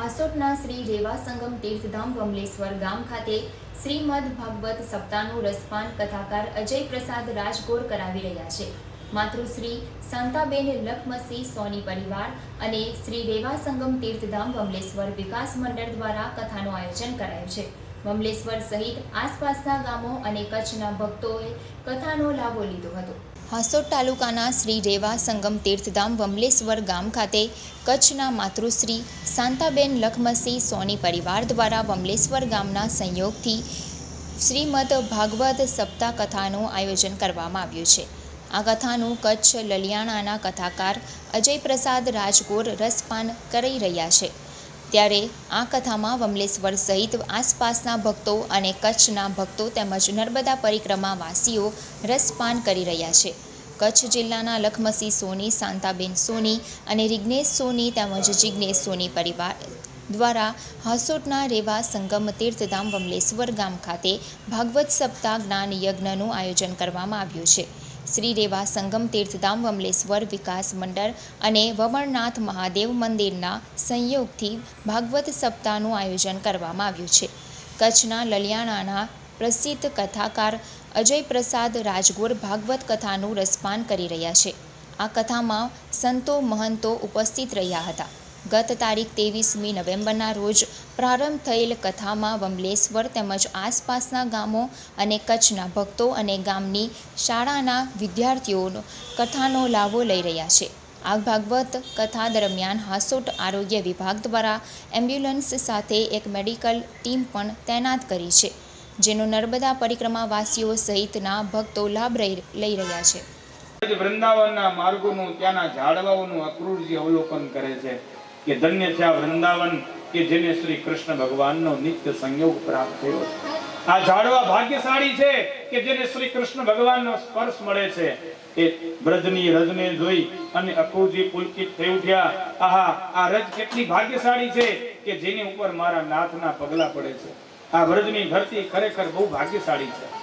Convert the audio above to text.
હાસોટના શ્રી રેવા સંગમ તીર્થધામ કમલેશ્વર ગામ ખાતે શ્રીમદ ભાગવત સપ્તાહનું રસપાન કથાકાર અજય પ્રસાદ રાજગોર કરાવી રહ્યા છે. માતૃશ્રી સંતાબેન લખમસી સોની પરિવાર અને શ્રી રેવા સંગમ તીર્થધામ કમલેશ્વર વિકાસ મંડળ દ્વારા કથાનું આયોજન કરાયું છે. બમલેશ્વર સહિત આસપાસના ગામો અને કચ્છના ભક્તોએ કથાનો લાભો લીધો હતો. હાસોટ તાલુકાના શ્રી રેવા સંગમ તીર્થધામ વમલેશ્વર ગામ ખાતે કચ્છના માતૃશ્રી શાંતાબેન લખમસી સોની પરિવાર દ્વારા વમલેશ્વર ગામના સંયોગથી શ્રીમદ ભાગવત સપ્તાહ કથાનું આયોજન કરવામાં આવ્યું છે. આ કથાનું કચ્છ લલિયાણાના કથાકાર અજય પ્રસાદ રાજગોર રસપાન કરી રહ્યા છે. ત્યારે આ કથામાં વમલેશ્વર સહિત આસપાસના ભક્તો અને કચ્છના ભક્તો તેમજ નર્મદા પરિક્રમા વાસીઓ રસપાન કરી રહ્યા છે. કચ્છ જિલ્લાના લખમસી સોની, શાંતાબેન સોની અને રિગ્નેશ સોની તેમજ જિગ્નેશ સોની પરિવાર દ્વારા હાસોટના રેવા સંગમ તીર્થધામ વમલેશ્વર ગામ ખાતે ભાગવત સપ્તાહ જ્ઞાન યજ્ઞનું આયોજન કરવામાં આવ્યું છે. શ્રી રેવા સંગમ તીર્થધામ વમલેશ્વર વિકાસ મંડળ અને વમરનાથ મહાદેવ મંદિરના સંયોગથી ભાગવત સપ્તાહનું આયોજન કરવામાં આવ્યું છે. કચ્છના લલિયાણાના પ્રસિદ્ધ કથાકાર અજય પ્રસાદ રાજગોર ભાગવત કથાનું રસપાન કરી રહ્યા છે. આ કથામાં સંતો મહંતો ઉપસ્થિત રહ્યા હતા. ગત તારીખ ત્રેવીસમી નવેમ્બરના રોજ પ્રારંભ થયેલ કથામાં વમલેશ્વર તેમજ આસપાસના ગામો અને કચ્છના ભક્તો અને ગામની શાળાના વિદ્યાર્થીઓનો કથાનો લાભો લઈ રહ્યા છે. આ ભાગવત કથા દરમિયાન હાસોટ આરોગ્ય વિભાગ દ્વારા એમ્બ્યુલન્સ સાથે એક મેડિકલ ટીમ પણ તૈનાત કરી છે, જેનો નર્મદા પરિક્રમાવાસીઓ સહિતના ભક્તો લાભ લઈ રહ્યા છે. વૃંદાવનના માર્ગોનું ત્યાંના ઝાડવાઓનું અક્રૂરજી અવલોકન કરે છે કે ધન્ય છે આ વૃંદાવન કે જેને શ્રી કૃષ્ણ ભગવાનનો નિત્ય સંયોગ પ્રાપ્ત થયો આ ઝાડવા ભાગ્યશાળી છે કે જેને શ્રી કૃષ્ણ ભગવાનનો સ્પર્શ મળે છે. એ બ્રજની રજને જોઈ અને અક્રૂરજી પુલકિત થઈ ઉઠ્યા. આહા, આ રજ કેટલી ભાગ્યશાળી છે કે જેની ઉપર મારા નાથના પગલા પડે છે. આ વ્રજની ધરતી ખરેખર બહુ ભાગ્યશાળી છે.